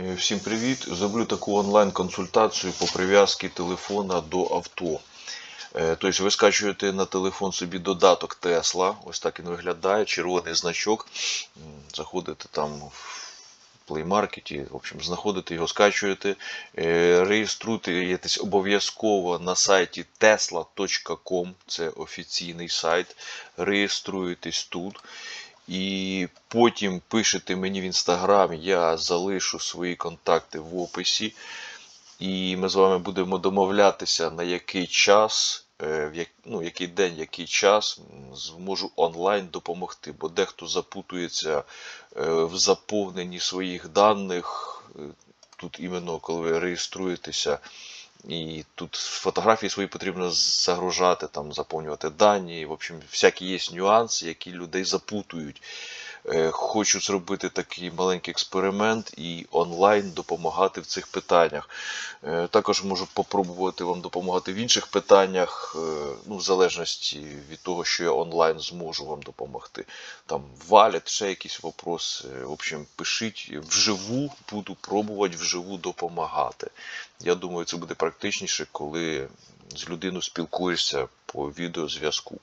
Е, Всім привіт! Зроблю таку онлайн-консультацію по прив'язці телефона до авто. Е, Тобто ви скачуєте на телефон собі додаток Tesla, ось так він виглядає, червоний значок. Заходите там в Market, в общем, знаходите його, скачуєте, е, реєструєтесь обов'язково на сайті tesla.com, це офіційний сайт. Реєструєтесь тут. І потім пишете мені в інстаграм, я залишу свої контакти в описі. І ми з вами будемо домовлятися, на який час, е, в ну, який день, який час зможу онлайн допомогти. Бо дехто запутується е, в заповненні своїх даних. е, Тут іменно коли ви реєструєтеся, і тут фотографії свої потрібно загружати, там, заповнювати дані. В общем, всякі є нюанси, які людей запутують. Е, Хочу зробити такий маленький експеримент і онлайн допомагати в цих питаннях. Е, Також можу попробувати вам допомагати в інших питаннях, е, ну, в залежності від того, що я онлайн зможу вам допомогти. Там валять, ще якісь вопроси. В общем, пишіть вживу, буду пробувати вживу допомагати. Я думаю, це буде практичніше, коли з людиною спілкуєшся по відеозв'язку.